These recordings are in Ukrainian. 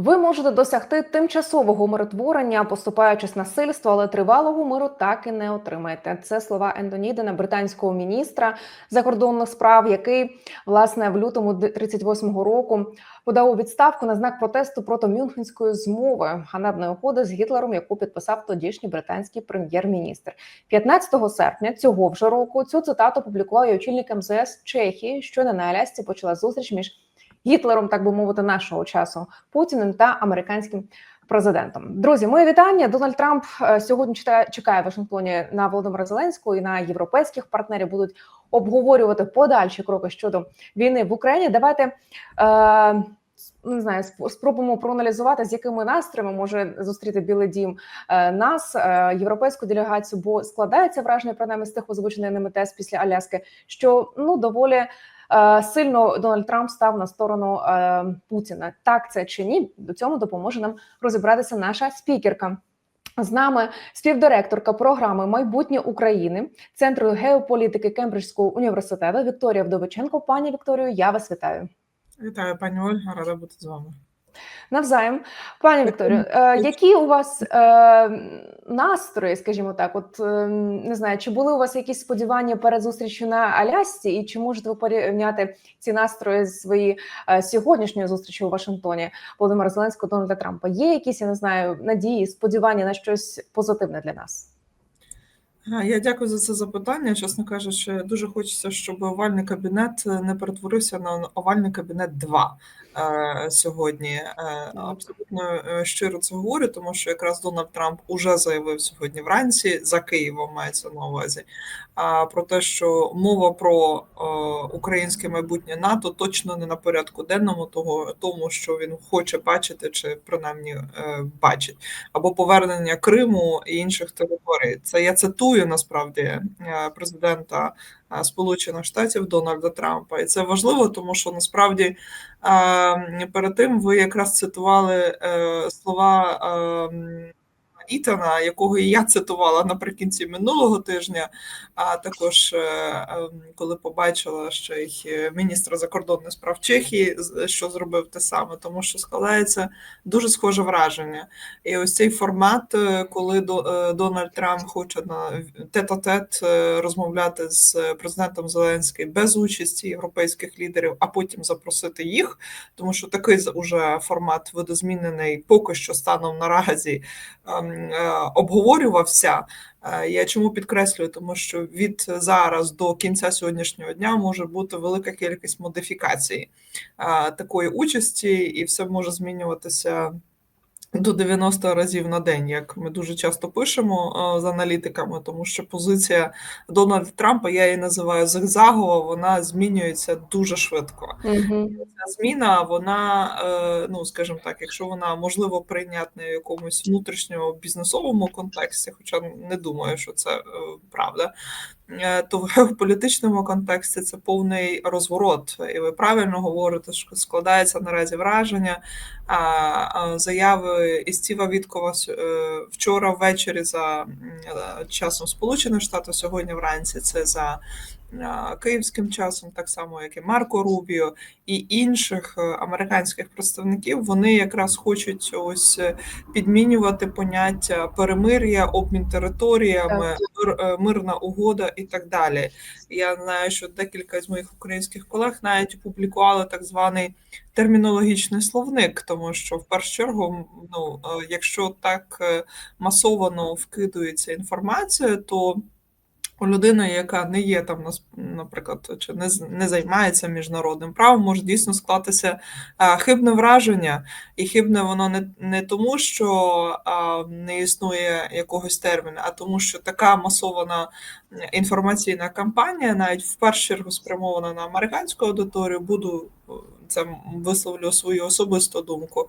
Ви можете досягти тимчасового миротворення, поступаючись насильству, але тривалого миру так і не отримаєте. Це слова Ендонідена, британського міністра закордонних справ, який власне в лютому 38-го року подав у відставку на знак протесту проти Мюнхенської змови ганебної угоди з Гітлером, яку підписав тодішній британський прем'єр-міністр. 15 серпня цього вже року цю цитату публікував і очільник МЗС Чехії, що на Алясці почала зустріч між. Гітлером, так би мовити, нашого часу Путіним та американським президентом. Друзі, моє вітання. Дональд Трамп е, сьогодні чекає в Вашингтоні на Володимира Зеленського і на європейських партнерів будуть обговорювати подальші кроки щодо війни в Україні. Давайте. Е не знаю, спробуємо проаналізувати, з якими настроями може зустріти Білий Дім е, нас, е, європейську делегацію, бо складається враження принаймні з тих озвучених ними тез після Аляски, що ну доволі сильно Дональд Трамп став на сторону е, Путіна. Так це чи ні? До цього допоможе нам розібратися наша спікерка. З нами співдиректорка програми майбутнє України центру геополітики Кембриджського університету Вікторія Вдовиченко. Пані Вікторію, я вас вітаю. Вітаю, пані Ольга, рада бути з вами. Навзаєм, пані Вікторію, е, які у вас е, настрої, скажімо так, от е, не знаю, чи були у вас якісь сподівання перед зустрічю на Алясці, і чи можете ви порівняти ці настрої з свої сьогоднішньої зустрічі у Вашингтоні Володимира Зеленського Дональда Трампа? Є якісь я не знаю надії, сподівання на щось позитивне для нас? Я дякую за це запитання. Чесно кажучи, дуже хочеться, щоб овальний кабінет не перетворився на овальний кабінет 2. Е, сьогодні. Е, абсолютно е, щиро це говорю, тому що якраз Дональд Трамп уже заявив сьогодні вранці за Києвом мається на увазі. А про те, що мова про українське майбутнє НАТО точно не на порядку денному, того тому, що він хоче бачити, чи принаймні бачить, або повернення Криму і інших територій. Це я цитую насправді президента Сполучених Штатів Дональда Трампа, і це важливо, тому що насправді перед тим ви якраз цитували е, слова Ітана, якого і я цитувала наприкінці минулого тижня, а також е, ем, коли побачила ще й е, міністра закордонних справ Чехії, що зробив те саме, тому що складається дуже схоже враження. І ось цей формат, е, коли Дональд Трамп хоче на тет-а-тет розмовляти з президентом Зеленським без участі європейських лідерів, а потім запросити їх, тому що такий уже формат видозмінений поки що станом наразі. Е, обговорювався. Е, я чому підкреслюю, тому що від зараз до кінця сьогоднішнього дня може бути велика кількість модифікацій е, такої участі, і все може змінюватися. До 90 разів на день, як ми дуже часто пишемо з аналітиками, тому що позиція Дональда Трампа, я її називаю зигзагова, вона змінюється дуже швидко. Угу. Ця зміна, вона, е, ну скажімо так, якщо вона можливо прийнятна в якомусь внутрішньому бізнесовому контексті, хоча не думаю, що це е, правда, Е, то в політичному контексті це повний розворот, і ви правильно говорите, що складається наразі враження заяви Істіва Віткова е, вчора ввечері за часом Сполучених Штатів, сьогодні вранці це за київським часом, так само як і Марко Рубіо і інших е, американських представників, вони якраз хочуть ось е, підмінювати поняття перемир'я, обмін територіями, мир, е, мирна угода і так далі. Я знаю, що декілька з моїх українських колег навіть опублікували так званий термінологічний словник, тому що в першу чергу, ну якщо так масовано вкидується інформація, то у людини, яка не є там, наприклад, чи не не займається міжнародним правом, може дійсно склатися а, хибне враження, і хибне воно не не тому, що а, не існує якогось терміну, а тому, що така масована інформаційна кампанія, навіть в першу чергу спрямована на американську аудиторію, буду це висловлю свою особисту думку.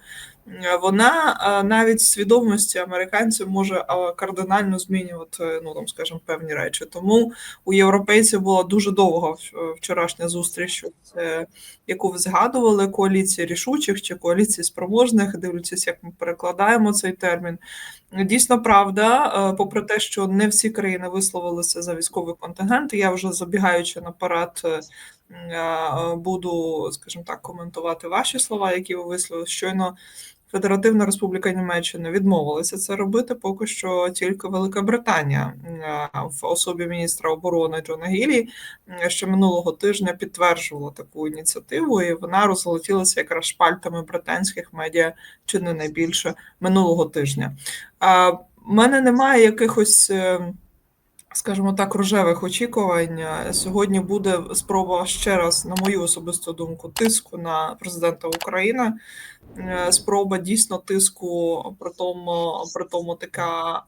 Вона навіть в свідомості американців може кардинально змінювати, ну там скажімо, певні речі. Тому у європейців була дуже довга вчорашня зустріч, яку ви згадували, коаліції рішучих чи коаліції спроможних, дивлячись, як ми перекладаємо цей термін. Дійсно, правда, попри те, що не всі країни висловилися за військовий контингент, я вже забігаючи наперед, буду, скажімо так, коментувати ваші слова, які ви висловили щойно. Федеративна Республіка Німеччина відмовилася це робити. Поки що тільки Велика Британія е, в особі міністра оборони Джона Гілі е, ще минулого тижня підтверджувала таку ініціативу, і вона розлетілася якраз шпальтами британських медіа чи не найбільше минулого тижня. В мене немає якихось. Скажімо так, рожевих очікувань. Сьогодні буде спроба ще раз, на мою особисту думку, тиску на президента України. Спроба дійсно тиску при тому, при тому така,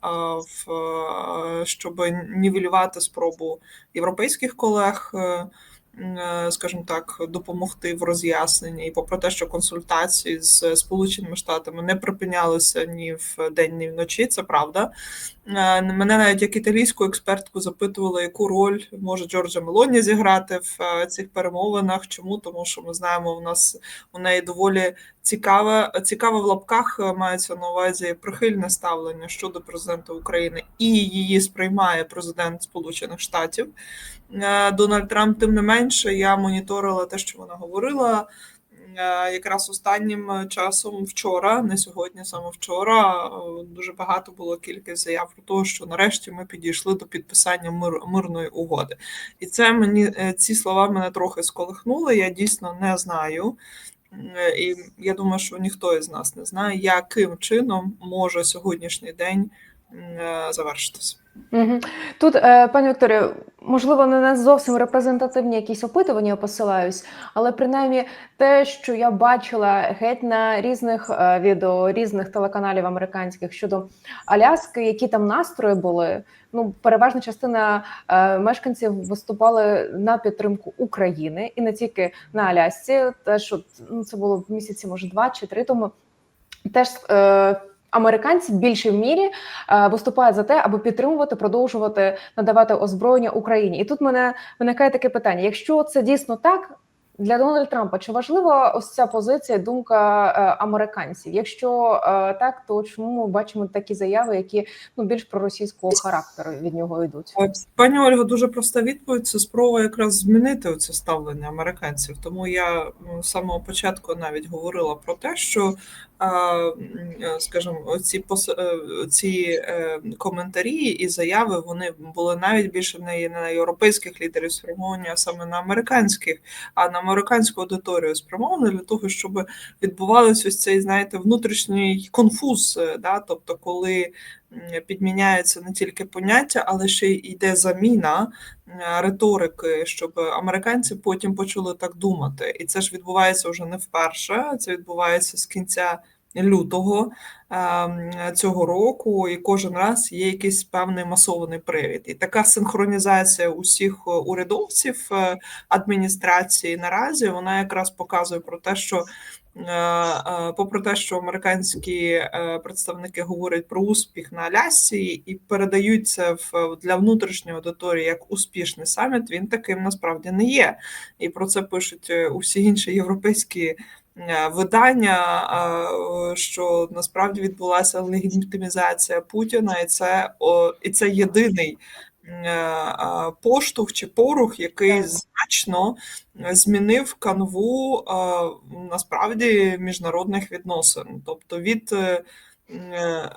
в, щоб нівелювати спробу європейських колег. е, Скажімо так, допомогти в роз'ясненні, і попри те, що консультації з Сполученими Штатами не припинялися ні в день, ні вночі, це правда. Е, Мене навіть як італійську експертку запитували, яку роль може Джорджа Мелоні зіграти в е, цих перемовинах. Чому? Тому що ми знаємо, у нас у неї доволі цікаве, цікаве в лапках е, мається на увазі прихильне ставлення щодо президента України, і її сприймає президент Сполучених Штатів Дональд Трамп. Тим не менше, я моніторила те, що вона говорила. Е, Якраз останнім часом вчора, не сьогодні, саме вчора, е, дуже багато було кількість заяв про те, що нарешті ми підійшли до підписання мир, мирної угоди. І це мені е, ці слова мене трохи сколихнули. Я дійсно не знаю. Е, І я думаю, що ніхто із нас не знає, яким чином може сьогоднішній день е, завершитися. Тут, е, пані Вікторію, можливо, не зовсім репрезентативні якісь опитування я посилаюсь, але принаймні те, що я бачила геть на різних е, відео різних телеканалів американських щодо Аляски, які там настрої були. Ну, переважна частина е, мешканців виступали на підтримку України і не тільки на Алясці. Те, що ну, це було в місяці, може, два чи три тому. Теж американці в більшій мірі е, виступають за те, аби підтримувати, продовжувати надавати озброєння Україні. І тут мене виникає таке питання: якщо це дійсно так. Для Дональда Трампа чи важлива ось ця позиція, думка е, американців? Якщо е, так, то чому ми бачимо такі заяви, які ну більш проросійського характеру від нього йдуть? Пані Ольго, дуже проста відповідь. Це спроба якраз змінити оце ставлення американців. Тому я з самого початку навіть говорила про те, що, е, скажімо, е, ці е, коментарі і заяви вони були навіть більше не на європейських лідерів спрямовані, а саме на американських, а на американську аудиторію спрямовано для того, щоб відбувався ось цей, знаєте, внутрішній конфуз. е, Да? Тобто, коли підміняється не тільки поняття, але ще й йде заміна е, риторики, щоб американці потім почали так думати. І це ж відбувається вже не вперше. Це відбувається з кінця лютого ем, цього року, і кожен раз є якийсь певний масований привід. І така синхронізація усіх е, урядовців е, адміністрації наразі вона якраз показує про те, що Е, попри те, що американські представники говорять про успіх на Алясці і передають це для внутрішньої аудиторії як успішний саміт, він таким насправді не є. І про це пишуть усі інші європейські видання, е, що насправді відбулася легітимізація Путіна, і це і це єдиний. е, е, Поштовх чи порух, який значно змінив канву е, насправді міжнародних відносин. Тобто від е, е,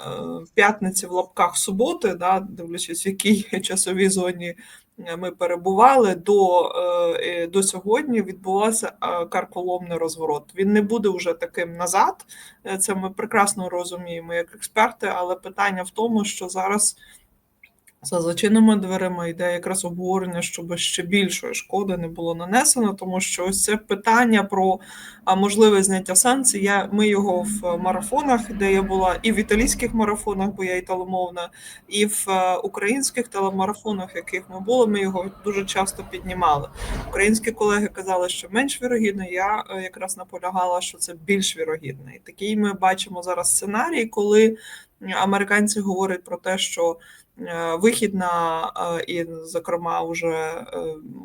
п'ятниці в лапках суботи, да, дивлячись, в якій часовій зоні е, ми перебували, до, е, е, до сьогодні відбувався е, карколомний розворот. Він не буде вже таким назад. Е, Це ми прекрасно розуміємо як експерти, але питання в тому, що зараз. За зачиненими дверима йде якраз обговорення, щоб ще більшої шкоди не було нанесено, тому що ось це питання про можливе зняття санкцій. Я, ми його в марафонах, де я була, і в італійських марафонах, бо я італомовна, і в е, українських телемарафонах, яких ми були, ми його дуже часто піднімали. Українські колеги казали, що менш вірогідно. Я е, якраз наполягала, що це більш вірогідно. І такий ми бачимо зараз сценарій, коли американці говорять про те, що е, вихід на е, і, зокрема, вже е,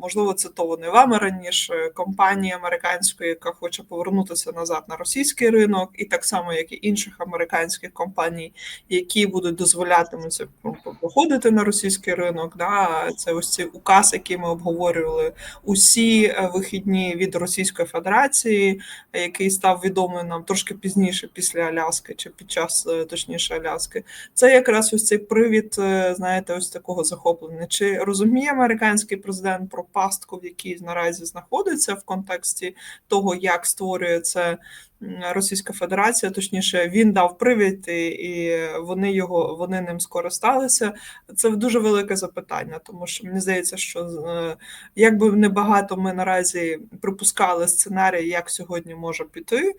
можливо цитований вами раніше компанії американської, яка хоче повернутися назад на російський ринок, і так само, як і інших американських компаній, які будуть дозволятимуться ну, виходити на російський ринок. Да, це ось цей указ, який ми обговорювали усі вихідні від Російської Федерації, який став відомий нам трошки пізніше, після Аляски, чи під час точніше Аляски. Це якраз ось цей привід, знаєте, ось такого захоплення. Чи розуміє американський президент про пастку, в якій наразі знаходиться в контексті того, як створює це м, Російська Федерація? Точніше, він дав привід, і, і вони його вони ним скористалися. Це дуже велике запитання, тому що мені здається, що е, як би небагато ми наразі припускали сценарій, як сьогодні може піти,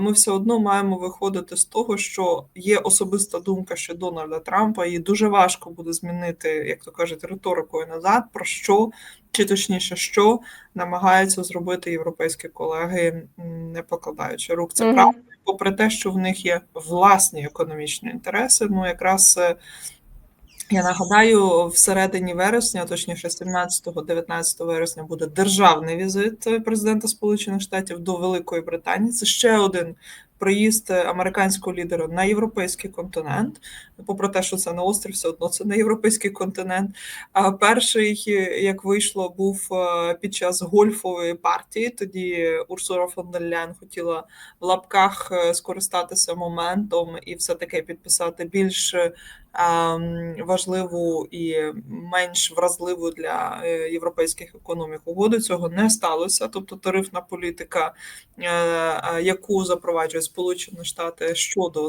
ми все одно маємо виходити з того, що є особиста думка що Дональда Трампа, і дуже важко буде змінити, як то кажуть, риторикою назад, про що чи точніше, що намагаються зробити європейські колеги, не покладаючи рук. Це Мгм. правда, попри те, що в них є власні економічні інтереси. Ну якраз е, я нагадаю, всередині вересня, точніше 17-19 вересня, буде державний візит президента Сполучених Штатів до Великої Британії. Це ще один приїзд американського лідера на європейський континент. Попри те, що це не острів, все одно це не європейський континент. А перший, як вийшло, був е, під час гольфової партії. Тоді Урсула фон дер Ляйн хотіла в лапках е, скористатися моментом і все таки підписати більш важливу і менш вразливу для е, європейських економік угоду. Цього не сталося. Тобто тарифна політика, е, е, яку запроваджує Сполучені Штати щодо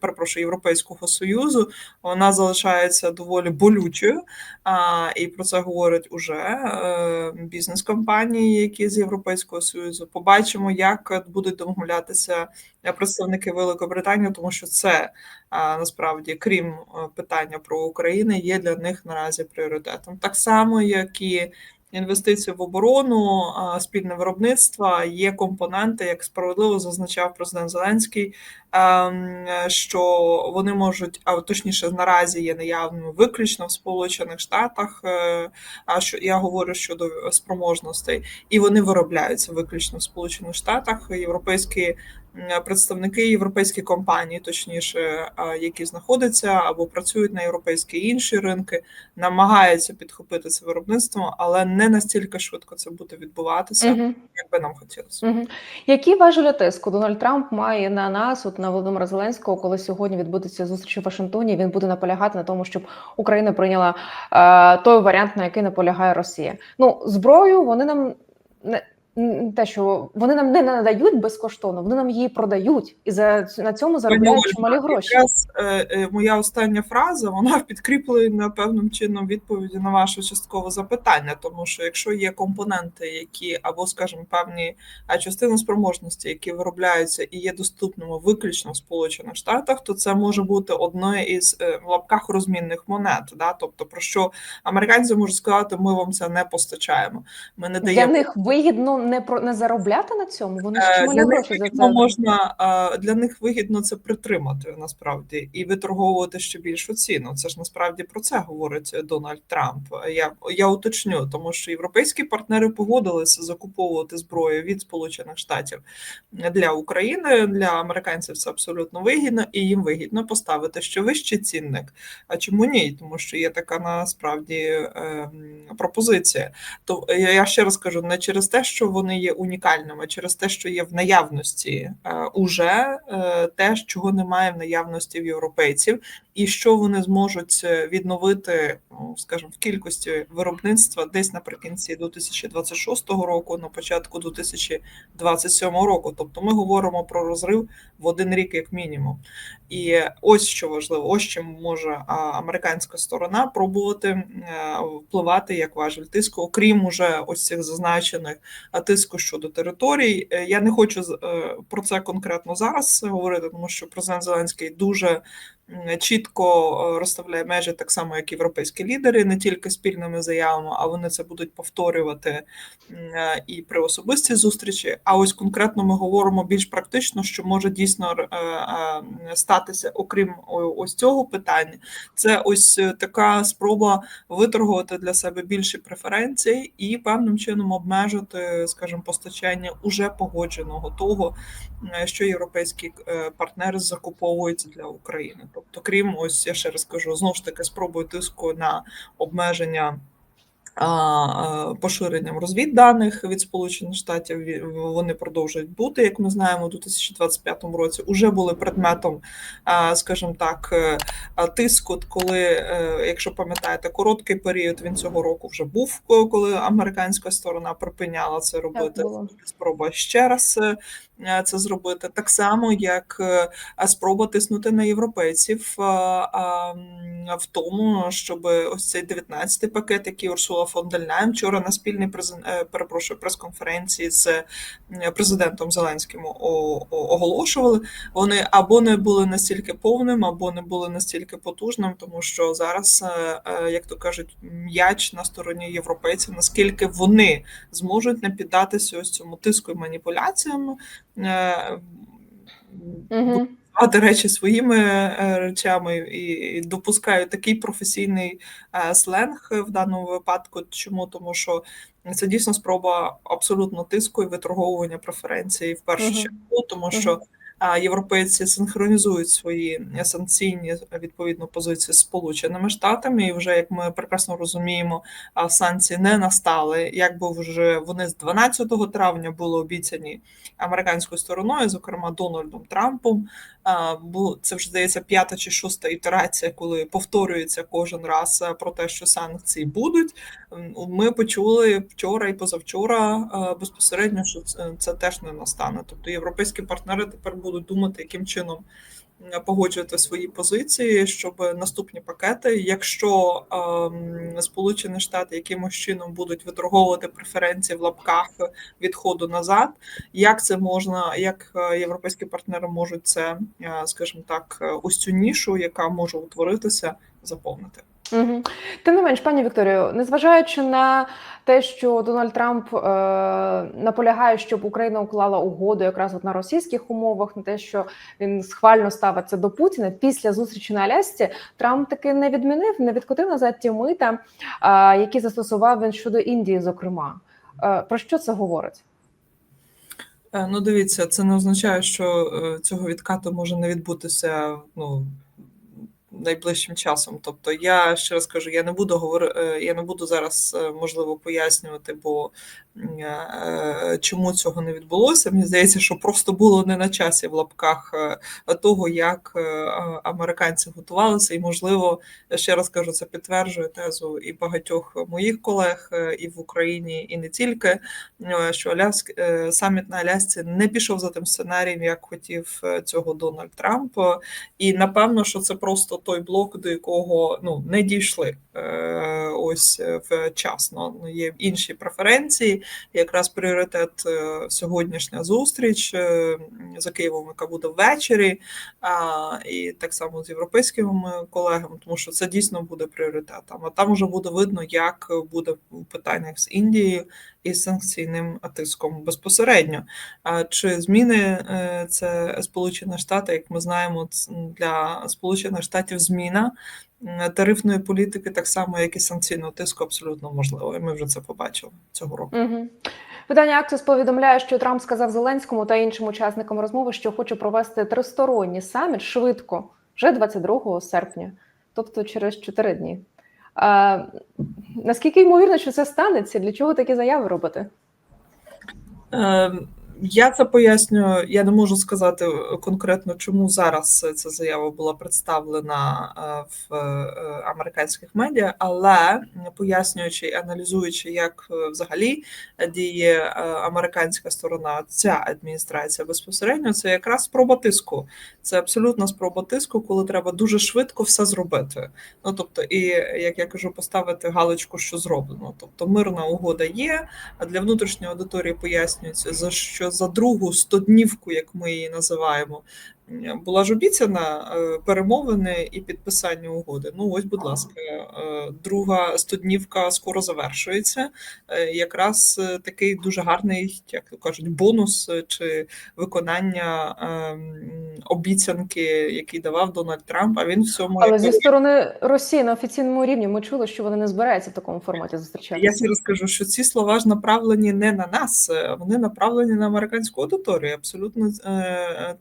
перепрошую, Європейського Союзу, вона залишається доволі болючою. І про це говорять уже бізнес-компанії, які з Європейського Союзу. Побачимо, як будуть домовлятися представники Великобританії, тому що це насправді, крім е, питання про Україну, є для них наразі пріоритетом. Так само, як і інвестиції в оборону, спільне виробництво, є компоненти, як справедливо зазначав президент Зеленський, ем, що вони можуть, а точніше, наразі є наявними виключно в Сполучених Штатах. е, А що я говорю щодо спроможностей, і вони виробляються виключно в Сполучених Штатах. Європейські представники європейські компанії, точніше, які знаходяться або працюють на європейські інші ринки, намагаються підхопити це виробництво, але не настільки швидко це буде відбуватися, Мгм. як би нам хотілося. Мгм. Які важелі тиску Дональд Трамп має на нас, от на Володимира Зеленського, коли сьогодні відбудеться зустріч у Вашингтоні? Він буде наполягати на тому, щоб Україна прийняла е, той варіант, на який наполягає Росія. Ну, зброю вони нам не. Те, що вони нам не надають безкоштовно, вони нам її продають, і за на цьому заробляють чималі гроші. Якраз е, е, моя остання фраза вона підкріплена певним чином відповіді на ваше часткове запитання, тому що якщо є компоненти, які або, скажімо, певні частини спроможності, які виробляються і є доступними виключно в Сполучених Штатах, то це може бути одною із е, в лапках розмінних монет. Да? Тобто, про що американці можуть сказати, ми вам це не постачаємо. Ми не Для даємо них вигідно не про не заробляти на цьому. Вони ж Е, Для них гроші за це. можна е, для них вигідно це притримати насправді і виторговувати ще більшу ціну. Це ж насправді про це говорить Дональд Трамп. Я я уточню, тому що європейські партнери погодилися закуповувати зброю від Сполучених Штатів для України. Для американців це абсолютно вигідно, і їм вигідно поставити ще вищий цінник. А чому ні? Тому що є така насправді е, пропозиція. То я ще раз кажу, не через те, що вони є унікальними, через те, що є в наявності е, уже е, те, чого немає в наявності в європейців, і що вони зможуть е, відновити, ну скажімо, в кількості виробництва десь наприкінці 2026 року, на початку 2027 року. Тобто ми говоримо про розрив в один рік, як мінімум. І ось що важливо, ось чим може американська сторона пробувати впливати як важель тиску, окрім уже ось цих зазначених тиску щодо територій. Е, Я не хочу е, про це конкретно зараз говорити, тому що президент Зеленський дуже чітко е, розставляє межі, так само як європейські лідери, не тільки спільними заявами, а вони це будуть повторювати е, і при особистій зустрічі. А ось конкретно ми говоримо більш практично, що може дійсно е, статися, окрім ось цього питання. Це ось така спроба виторгувати для себе більші преференції і певним чином обмежити, скажімо, постачання уже погодженого того, що європейські партнери закуповують для України. Тобто, крім ось я ще раз кажу, знову ж таки спробую тиску на обмеження. а, Поширенням розвідданих від Сполучених Штатів вони продовжують бути, як ми знаємо, у 2025 році уже були предметом, скажімо так, е, тиску, коли, е, якщо пам'ятаєте, короткий період він цього року вже був, коли американська сторона припиняла це робити. Спроба ще раз е, е, це зробити, так само як е, спроба тиснути на європейців м, в тому, щоб ось цей 19-й пакет, який Урсула фон дер Ляєн вчора на спільній е, перепрошую прес-конференції з е, президентом Зеленським оголошували. Вони або не були настільки повним, або не були настільки потужним, тому що зараз, е, е, як то кажуть, м'яч на стороні європейців, наскільки вони зможуть не піддатися ось цьому тиску і маніпуляціям. Е, Угу. Називати речі своїми е, речами і, допускаю такий професійний е, сленг в даному випадку. Чому? Тому що це дійсно спроба абсолютно тиску і виторговування преференцій в першу чергу, тому що європейці синхронізують свої санкційні відповідно позиції з Сполученими Штатами, і вже як ми прекрасно розуміємо, санкції не настали. Якби вже вони з 12 травня були обіцяні американською стороною, зокрема Дональдом Трампом. Бу- Це вже здається п'ята чи шоста ітерація, коли повторюється кожен раз е, про те, що санкції будуть. Ми почули вчора і позавчора е, безпосередньо, що це, теж не настане. Тобто європейські партнери тепер будуть думати, яким чином погоджувати свої позиції, щоб наступні пакети, якщо ем, Сполучені Штати якимось чином будуть виторговувати преференції в лапках відходу назад, як це можна, як е, європейські партнери можуть це, е, скажімо так, е, ось цю нішу, яка може утворитися, заповнити. Угу. Тим не менш, пані Вікторію, незважаючи на те, що Дональд Трамп е, наполягає, щоб Україна уклала угоду якраз от на російських умовах, на те, що він схвально ставиться до Путіна після зустрічі на Алясці, Трамп таки не відмінив, не відкотив назад ті мита, е, які застосував він щодо Індії, зокрема. Е, про що це говорить? Е, Ну, дивіться, це не означає, що е, цього відкату може не відбутися ну, найближчим часом. Тобто, я ще раз кажу, я не буду говорити, я не буду зараз е, можливо пояснювати, бо е, чому цього не відбулося. Мені здається, що просто було не на часі в лапках е, того, як е, американці готувалися, і можливо, ще раз кажу, це підтверджує тезу і багатьох моїх колег е, і в Україні, і не тільки е, що Аляск е, саміт на Алясці не пішов за тим сценарієм, як хотів е, цього Дональд Трамп. Е, І напевно, що це просто той блок, до якого ну не дійшли е, ось е, вчасно. Ну, є інші преференції. Якраз пріоритет е, сьогоднішня зустріч за Києвом, яка буде ввечері, і так само з європейськими колегами, тому що це дійсно буде пріоритетом. А там вже буде видно, як буде в питаннях з Індією і з санкційним тиском безпосередньо. А чи зміни е, це Сполучені Штати, як ми знаємо, для Сполучених Штатів зміна тарифної політики, так само як і санкційного тиску, абсолютно можливо. І ми вже це побачили цього року. Угу. Видання Аксіс повідомляє, що Трамп сказав Зеленському та іншим учасникам розмови, що хоче провести тристоронній саміт швидко, вже 22 серпня, тобто через 4 дні. А, наскільки ймовірно, що це станеться? Для чого такі заяви робити? Е, Я це пояснюю. Я не можу сказати конкретно, чому зараз ця заява була представлена е, в е, американських медіа, але пояснюючи і аналізуючи, як е, взагалі діє е, американська сторона, ця адміністрація безпосередньо, це якраз спроба тиску. Це абсолютно спроба тиску, коли треба дуже швидко все зробити. Ну тобто, і як я кажу, поставити галочку, що зроблено. Тобто, мирна угода є. А для внутрішньої аудиторії пояснюється, за що за другу стоднівку, як ми її називаємо, була ж обіцяна е, перемовини і підписання угоди. Ну ось, будь ласка, е, друга стоднівка скоро завершується. Е, Якраз такий дуже гарний, як то кажуть, бонус чи виконання ем, обіцянки, які давав Дональд Трамп. А він в цьому Але як зі сторони Росії на офіційному рівні ми чули, що вони не збираються в такому форматі зустрічатися. Я ще розкажу, що ці слова ж направлені не на нас, вони направлені на американську аудиторію. Абсолютно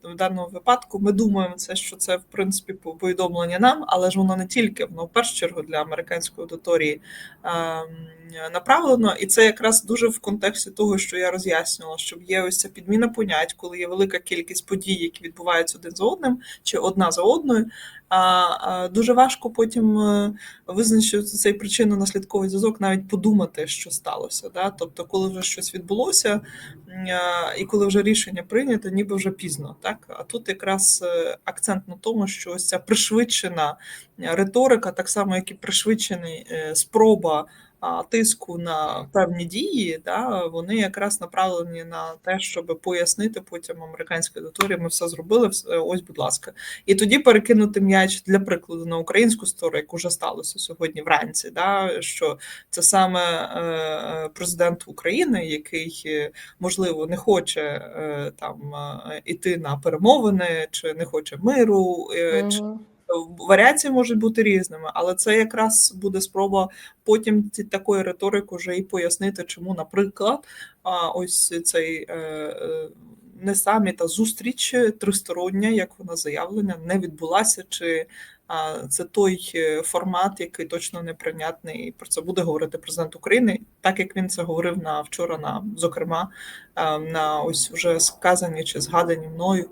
в даному випадку ми думаємо, це що це в принципі по- повідомлення нам, але ж воно не тільки воно в першу чергу для американської аудиторії е, направлено, і це якраз дуже в контексті того, що я роз'яснювала, що є ось ця підміна понять, коли є велика кількість подій, які відбуваються один за одним чи одна за одною. А, дуже важко потім е, визначити цей причинно-наслідковий зв'язок, навіть подумати, що сталося. Да? Тобто, коли вже щось відбулося, і коли вже рішення прийнято, ніби вже пізно. Так? А тут якраз е, акцент на тому, що ось ця пришвидшена е, риторика, так само, як і пришвидшений е, спроба. Тиску на певні дії, да, вони якраз направлені на те, щоб пояснити потім американській аудиторії, ми все зробили, ось, будь ласка. І тоді перекинути м'яч для прикладу на українську сторону, як уже сталося сьогодні вранці. Да, що це саме е, президент України, який можливо не хоче е, там е, іти на перемовини, чи не хоче миру, чи. Варіації можуть бути різними, але це якраз буде спроба потім ці такою риторикою вже і пояснити, чому, наприклад, ось цей. е, е, Не саміт, а зустріч тристороння, як вона заявлена, не відбулася. Чи а, це той е, формат, який точно неприйнятний, про це буде говорити президент України, так як він це говорив на вчора, на зокрема а, на ось вже сказані чи згадані мною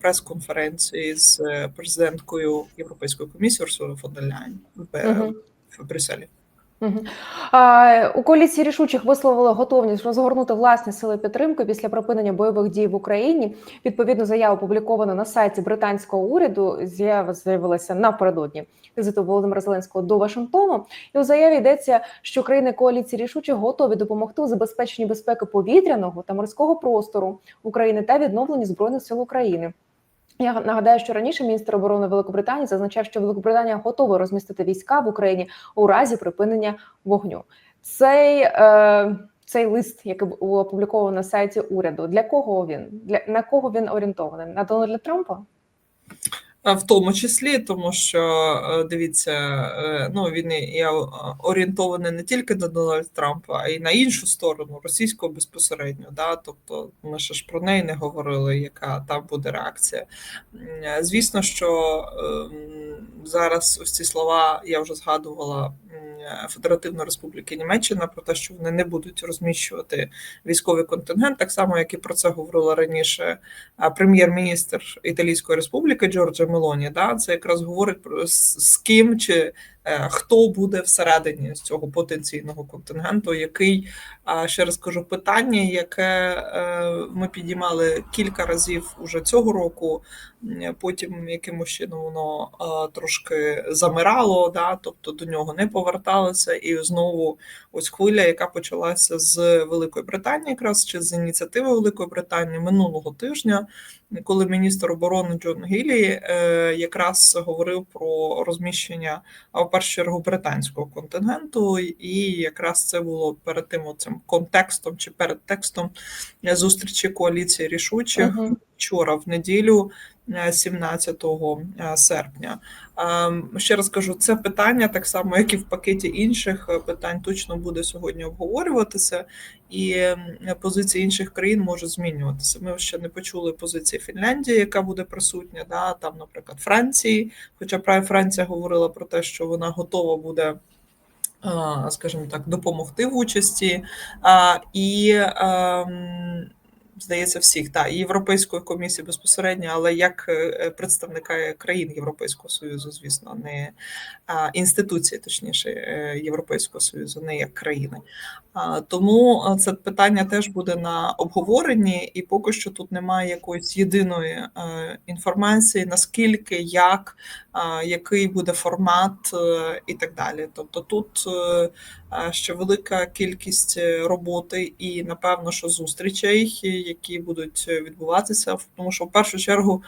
прес-конференції з е, президенткою Європейської комісії Урсулою фон дер Ляйн в, Брюсселі. У коаліції рішучих висловили готовність розгорнути власні сили підтримки після припинення бойових дій в Україні. Відповідну заяву опубліковано на сайті британського уряду. Заява з'явилася напередодні візиту Володимира Зеленського до Вашингтону. І у заяві йдеться, що країни коаліції рішучих готові допомогти у забезпеченні безпеки повітряного та морського простору України та відновленні збройних сил України. Я нагадаю, що раніше міністр оборони Великобританії зазначав, що Великобританія готова розмістити війська в Україні у разі припинення вогню. Цей, е, цей лист, який був опублікований на сайті уряду, для кого він? Для на кого він орієнтований? На Дональда Трампа? В тому числі, тому що е, дивіться, е, ну він і, е, орієнтований не тільки на Дональда Трампа, а й на іншу сторону, російського безпосередньо. Да? Тобто, ми ще ж про неї не говорили, яка там буде реакція. Звісно, що ем, зараз ось ці слова я вже згадувала Федеративної Республіки Німеччина про те, що вони не будуть розміщувати військовий контингент, так само як і про це говорила раніше прем'єр-міністр Італійської республіки Джорджа Мелоні. Да, це якраз говорить про з, ким чи е, хто буде всередині з цього потенційного контингенту, який ще раз кажу, питання, яке е, ми підіймали кілька разів уже цього року. Потім якимось чином воно трошки замирало, да, тобто до нього не поверталося, і знову ось хвиля, яка почалася з Великої Британії, якраз чи з ініціативи Великої Британії минулого тижня, коли міністр оборони Джон Гіллі е, якраз говорив про розміщення в першу чергу британського контингенту, і якраз це було перед тим цим контекстом чи перед текстом зустрічі коаліції рішучих Мгм. Вчора в неділю. е, 17 серпня. Ем, Ще раз кажу, це питання, так само, як і в пакеті інших е, питань, точно буде сьогодні обговорюватися, і позиція інших країн може змінюватися. Ми ще не почули позиції Фінляндії, яка буде присутня, да, там, наприклад, Франції. Хоча правда Франція говорила про те, що вона готова буде. Скажімо так, допомогти в участі, і ем, здається, всіх та і Європейської комісії безпосередньо, але як е, представника країн Європейського союзу, звісно, не а, інституції, точніше е, Європейського союзу, не як країни. А, Тому е, це питання теж буде на обговоренні, і поки що тут немає якоїсь єдиної е, інформації, наскільки, як, а, який буде формат е, і так далі. Тобто тут е, е, ще велика кількість роботи і напевно, що зустрічей, які будуть відбуватися, тому що в першу чергу.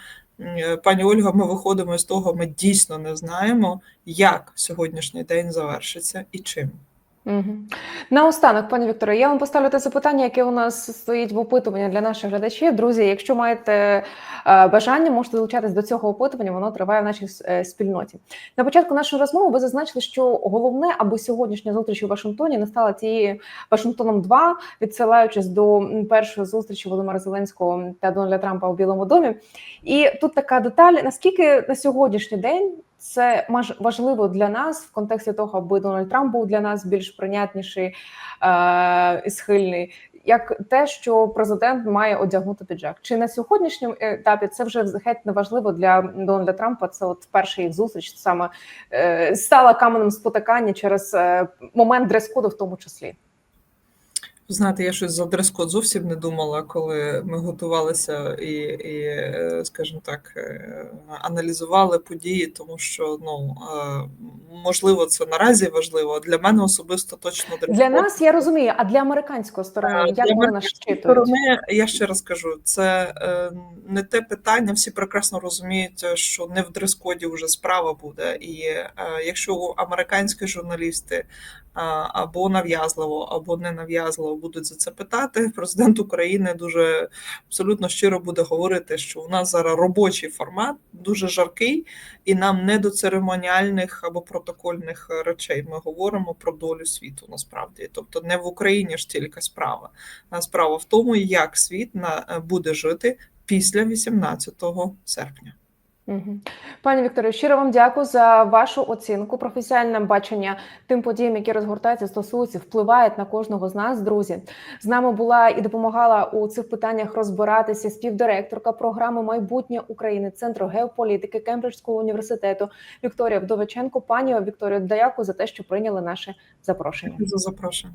Пані Ольга, ми виходимо з того, ми дійсно не знаємо, як сьогоднішній день завершиться і чим. Угу. Наостанок, пані Вікторе, я вам поставлю те запитання, яке у нас стоїть в опитуванні для наших глядачів. Друзі, якщо маєте е, бажання, можете долучатись до цього опитування. Воно триває в нашій е, спільноті. На початку нашої розмови ви зазначили, що головне, аби сьогоднішня зустріч у Вашингтоні не стала тією Вашингтоном 2 відсилаючись до першої зустрічі Володимира Зеленського та Дональда Трампа у Білому домі. І тут така деталь: наскільки на сьогоднішній день це важливо для нас в контексті того, аби Дональд Трамп був для нас більш прийнятніший е- і схильний, як те, що президент має одягнути піджак. Чи на сьогоднішньому етапі це вже геть не важливо для Дональда Трампа? Це от перша їх зустріч саме е- стала каменем спотикання через е- момент дрес-коду, в тому числі. Знаєте, я щось за дрес-код зовсім не думала, коли ми готувалися і, і е, скажімо так, е, аналізували події, тому що ну е, можливо це наразі важливо. Для мене особисто точно Для нас я розумію, а для американської сторони як вони нас сторони, я ще раз кажу, це не те питання. Всі прекрасно розуміють, що не в дрес-коді вже справа буде. І якщо американські журналісти або нав'язливо, або не нав'язливо будуть за це питати, президент України дуже абсолютно щиро буде говорити, що у нас зараз робочий формат дуже жаркий, і нам не до церемоніальних або протокольних речей. Ми говоримо про долю світу насправді. Тобто не в Україні ж тільки справа. А Справа в тому, як світ буде жити після 18 серпня. Пані Вікторію, щиро вам дякую за вашу оцінку. Професіональне бачення тим подіям, які розгортаються, стосуються, впливають на кожного з нас. Друзі, з нами була і допомагала у цих питаннях розбиратися співдиректорка програми Майбутнє України Центру геополітики Кембриджського університету Вікторія Вдовиченко. Пані Вікторію, дякую за те, що прийняли наше запрошення. За запрошення.